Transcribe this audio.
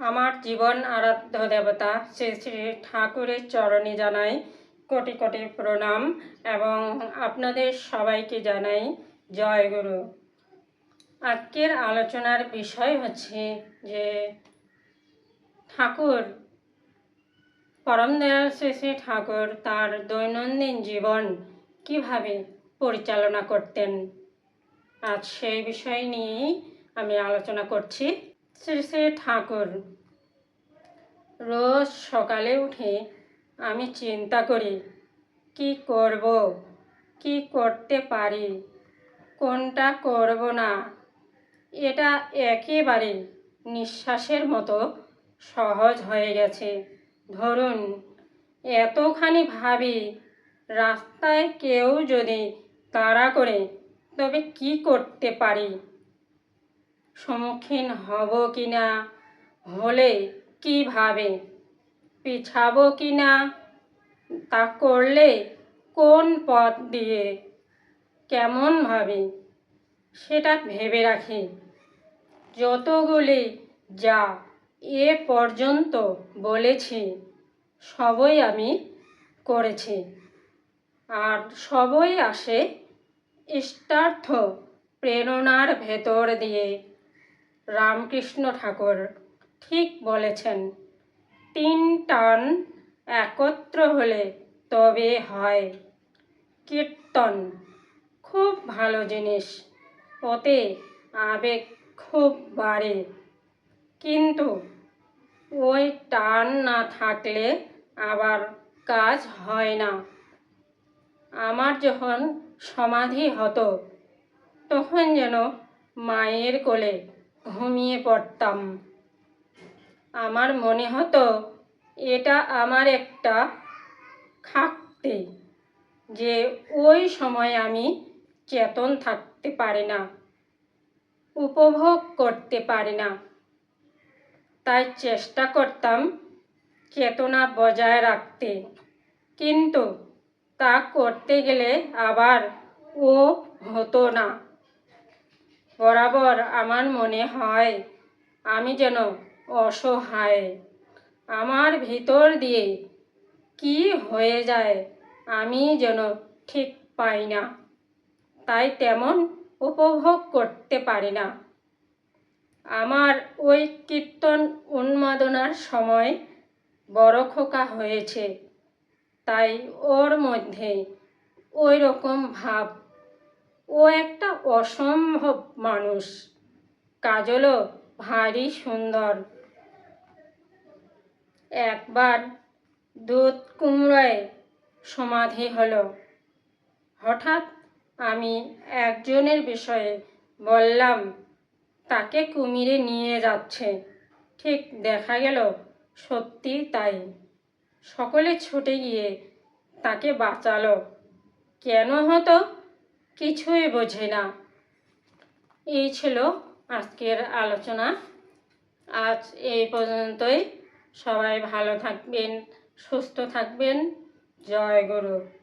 আমার জীবন আরাধ্য দেবতা শ্রী শ্রী ঠাকুরের চরণে জানাই কোটি কোটি প্রণাম এবং আপনাদের সবাইকে জানাই জয় গুরু। আজকের আলোচনার বিষয় হচ্ছে যে ঠাকুর পরম দয়াল শ্রী শ্রী ঠাকুর তার দৈনন্দিন জীবন কীভাবে পরিচালনা করতেন, আজ সেই বিষয় নিয়েই আমি আলোচনা করছি। শ্রী শ্রী ঠাকুর, রোজ সকালে উঠে আমি চিন্তা করি, কি করব, কি করতে পারি, কোনটা করব না? এটা একেবারে নিঃশ্বাসের মতো সহজ হয়ে গেছে। ধরুন, এতখানি ভাবি, রাস্তায় কেউ যদি তাড়া করে, তবে কি করতে পারি? সম্মুখীন হব কি না হলে কীভাবে পিছাবো কি না তা করলে কোন পথ দিয়ে কেমনভাবে সেটা ভেবে রাখি। যতগুলি যা এ পর্যন্ত বলেছি, সবই আমি করেছি। আর সবই আসে ইষ্টার্থ প্রেরণার ভেতর দিয়ে। রামকৃষ্ণ ঠাকুর ঠিক বলেছেন, তিন টান একত্র হলে তবে হয়। কীর্তন খুব ভালো জিনিস, ওতে আবেগ খুব বাড়ে। কিন্তু ওই টান না থাকলে আবার কাজ হয় না। আমার যখন সমাধি হতো, তখন যেন মায়ের কোলে ঘুমিয়ে পড়তাম। আমার মনে হতো, এটা আমার একটা খাকতে যে ওই সময় আমি চেতন থাকতে পারি না, উপভোগ করতে পারি না। তাই চেষ্টা করতাম চেতনা বজায় রাখতে। কিন্তু তা করতে গেলে আবার ও হতো না। বরাবর আমার মনে হয়, আমি যেন অসহায়। আমার ভিতর দিয়ে কি হয়ে যায়, আমি যেন ঠিক পাই না। তাই তেমন উপভোগ করতে পারি না। আমার ওই কীর্তন উন্মাদনার সময় বড় খোকা হয়েছে। তাই ওর মধ্যে ওই রকম ভাব ও একটা অসম্ভব মানুষ। কাজলও ভারী সুন্দর। একবার দুধ কুমড়োয় সমাধি হলো। হঠাৎ আমি একজনের বিষয়ে বললাম, তাকে কুমিরে নিয়ে যাচ্ছে। ঠিক দেখা গেল, সত্যি তাই। সকলে ছুটে গিয়ে তাকে বাঁচালো। কেন হতো? কিছুই বোঝে না। এই ছিল আজকের আলোচনা। আজ এই পর্যন্তই। সবাই ভালো থাকবেন, সুস্থ থাকবেন। জয় গুরু।